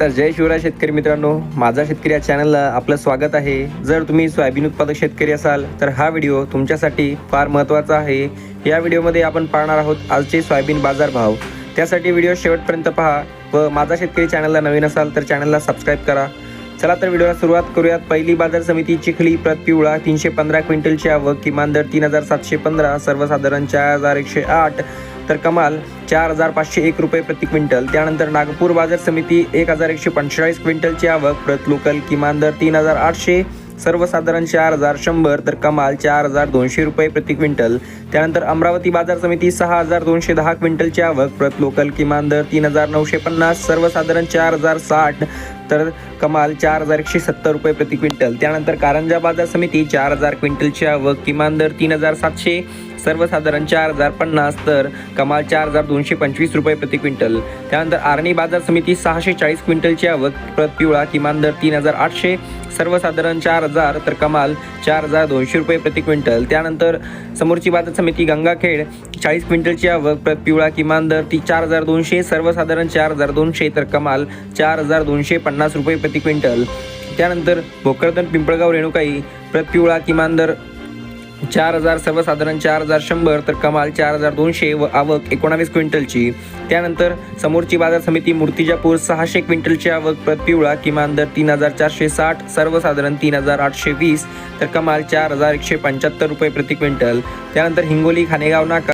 तर जय शिवराय शेतकरी मित्रांनो माझा शेतकरी या चॅनलला आपलं स्वागत आहे. जर तुम्ही सोयाबीन उत्पादक शेतकरी असाल तर हा व्हिडिओ तुमच्यासाठी फार महत्त्वाचा आहे. या व्हिडिओमध्ये आपण पाहणार आहोत आजचे सोयाबीन बाजारभाव. त्यासाठी व्हिडिओ शेवटपर्यंत पहा व माझा शेतकरी चॅनलला नवीन असाल तर चॅनलला सबस्क्राईब करा. चला तर व्हिडिओला सुरुवात करूयात. पहिली बाजार समिती चिखली प्रत पिवळा तीनशे पंधरा क्विंटलची आवक किमान दर तीन हजार सातशे पंधरा सर्वसाधारण चार हजार एकशे आठ. तर कमाल चार हजार पाचशे एक रुपये प्रति क्विंटल. त्यानंतर नागपूर बाजार समिती एक हजार एकशे पंचेचाळीस क्विंटलची आवक. प्रत लोकल किमान दर तीन हजार आठशे सर्वसाधारण चार हजार शंभर तर कमाल चार हजार दोनशे रुपये प्रति क्विंटल. त्यानंतर अमरावती बाजार समिती सहा हजार दोनशे दहा क्विंटलची आवक. प्रत लोकल किमान दर तीन हजार नऊशे पन्नास सर्वसाधारण चार हजार साठ तर कमाल चार हजार एकशे सत्तर रुपये प्रति क्विंटल. त्यानंतर कारंजा बाजार समिती चार हजार क्विंटलची आवक किमान दर तीन हजार सातशे सर्वसाधारण चार हजार पन्नास तर कमाल चार हजार दोनशे पंचवीस रुपये प्रति क्विंटल. त्यानंतर आर्णी बाजार समिती सहाशे चाळीस क्विंटलची आवक प्रत पिवळा किमान दर तीन हजार आठशे सर्वसाधारण चार हजार तर कमाल चार हजार दोनशे रुपये प्रति क्विंटल. त्यानंतर समोरची बाजार समिती गंगाखेड चाळीस क्विंटलची आवक प्रत पिवळा किमान दर ती चार हजार दोनशे सर्वसाधारण चार हजार दोनशे तर कमाल चार हजार दोनशे पन्नास पन्नास रुपये प्रति क्विंटल. त्यानंतर भोकरदन पिंपळगाव रेणुकाई प्रत पिवळा किमान दर चार हजार सर्वसाधारण चार हजार शंभर तर कमाल चार हजार दोनशे व आवक एकोणावीस क्विंटलची. त्यानंतर समोरची बाजार समिती मूर्तिजापूर सहाशे क्विंटलची आवक प्रत पिवळा किमान दर तीन हजार चारशे साठ सर्वसाधारण तीन हजार आठशे वीस तर कमाल चार हजार एकशे पंच्याहत्तर रुपये प्रति क्विंटल. त्यानंतर हिंगोली खानेगाव नाका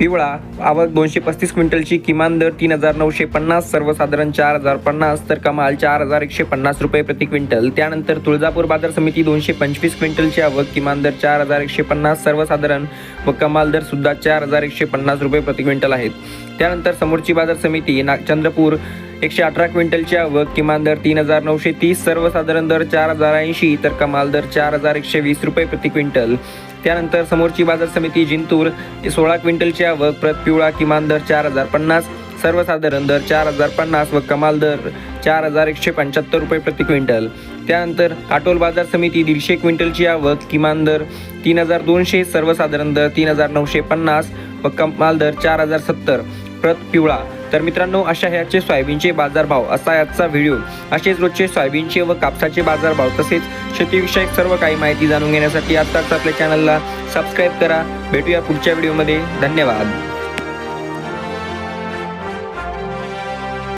पिवळा. आवक दोनशे पस्तीस क्विंटलची. किमान दर तीन हजार नऊशे पन्नास. सर्वसाधारण चार हजार पन्नास. तर कमाल चार हजार एकशे पन्नास रुपये प्रति क्विंटल. त्यानंतर तुळजापूर बाजार समिती दोनशे पंचवीस क्विंटलची आवक. किमान दर चार हजार एकशे पन्नास. सर्वसाधारण व कमाल दर सुद्धा चार हजार एकशे पन्नास रुपये प्रति क्विंटल आहेत. त्यानंतर समोरची बाजार समिती नाग चंद्रपूर एकशे अठरा क्विंटलची आवक. किमान दर तीन हजार नऊशे तीस. सर्वसाधारण दर चार हजार ऐंशी. तर कमाल दर चार हजार एकशे वीस रुपये प्रति क्विंटल. त्यानंतर समोरची बाजार समिती जिंतूर सोळा क्विंटलची आवक प्रत पिवळा किमान दर चार हजार पन्नास सर्वसाधारण दर चार हजार पन्नास व कमाल दर चार हजार एकशे पंच्याहत्तर रुपये प्रति क्विंटल. त्यानंतर काटोल बाजार समिती दीडशे क्विंटलची आवक किमान दर तीन हजार दोनशे सर्वसाधारण दर तीन हजार नऊशे पन्नास व कमाल दर चार हजार सत्तर. प्रत पिवळा. तर मित्रांनो अशा ह्याचे सोयाबीनचे बाजारभाव असा आजचा व्हिडिओ. असेच रोजचे सोयाबीनचे व कापसाचे बाजारभाव तसेच शेतीविषयक सर्व काही माहिती जाणून घेण्यासाठी आत्ताच आपल्या चॅनलला सबस्क्राईब करा. भेटूया पुढच्या व्हिडिओमध्ये. धन्यवाद.